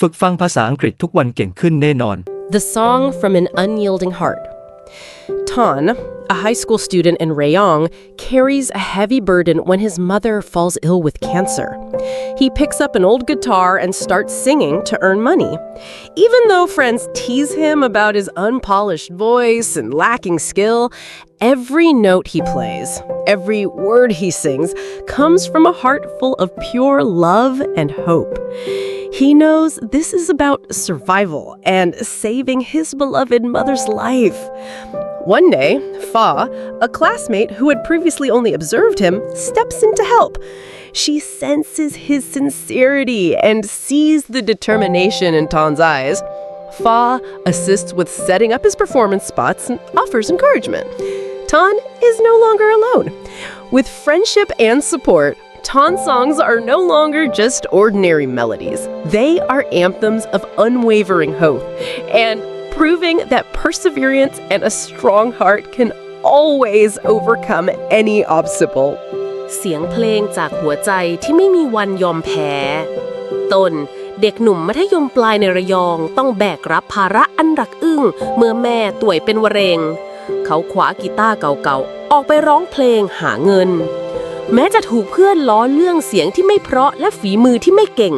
ฝึกฟังภาษาอังกฤษทุกวันเก่งขึ้นแน่นอน The Song from an Unyielding Heart. Ton, a high school student in Rayong, carries a heavy burden when his mother falls ill with cancer. He picks up an old guitar and starts singing to earn money. Even though friends tease him about his unpolished voice and lacking skill, every note he plays, every word he sings, comes from a heart full of pure love and hope. He knows this is about survival and saving his beloved mother's life. One day, Fa, a classmate who had previously only observed him, steps in to help. She senses his sincerity and sees the determination in Ton's eyes. Fa assists with setting up his performance spots and offers encouragement. Ton is no longer alone. With friendship and support, Ton songs are no longer just ordinary melodies. They are anthems of unwavering hope and proving that perseverance and a strong heart can always overcome any obstacle. เสียงเพลงจากหัวใจที่ไม่มีวันยอมแพ้ ตนเด็กหนุ่มมัธยมปลายในระยองต้องแบกรับภาระอันรักอึ้ง เมื่อแม่ป่วยเป็นวะเรง เขาคว้ากีตาร์เก่าๆ ออกไปร้องเพลงหาเงิน แม้จะถูกเพื่อนล้อเรื่องเสียงที่ไม่เพราะและฝีมือที่ไม่เก่ง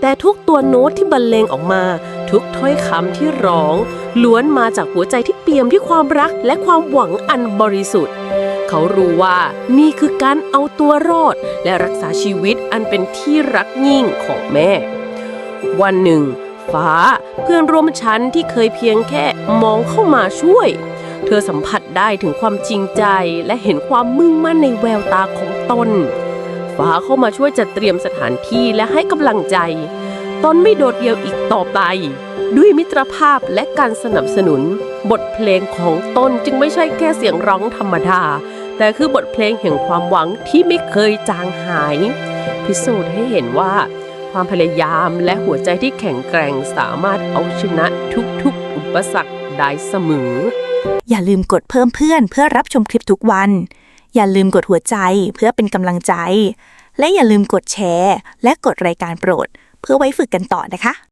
แต่ทุกตัวโน้ตที่บรรเลงออกมา ทุกถ้อยคำที่ร้อง ล้วนมาจากหัวใจที่เปี่ยมด้วยความรักและความหวังอันบริสุทธิ์ เขารู้ว่านี่คือการเอาตัวรอด และรักษาชีวิตอันเป็นที่รักยิ่งของแม่ วันหนึ่ง ฟ้าเพื่อนร่วมชั้นที่เคยเพียงแค่มองเข้ามาช่วย เธอสัมผัสได้ถึงความจริงใจและเห็นความมุ่งมั่นในแววตาของตน ฟ้าเข้ามาช่วยจัดเตรียมสถานที่และให้กำลังใจ ตนไม่โดดเดี่ยวอีกต่อไป ด้วยมิตรภาพและการสนับสนุน บทเพลงของตนจึงไม่ใช่แค่เสียงร้องธรรมดา แต่คือบทเพลงแห่งความหวังที่ไม่เคยจางหาย พิสูจน์ให้เห็นว่า ความพยายามและหัวใจที่แข็งแกร่งสามารถเอาชนะทุกๆ อุปสรรคได้เสมอ อย่าลืมกดเพิ่มเพื่อนเพื่อรับชมคลิปทุกวัน อย่าลืมกดหัวใจเพื่อเป็นกำลังใจ และอย่าลืมกดแชร์ และกดรายการโปรด เพื่อไว้ฝึกกันต่อนะคะ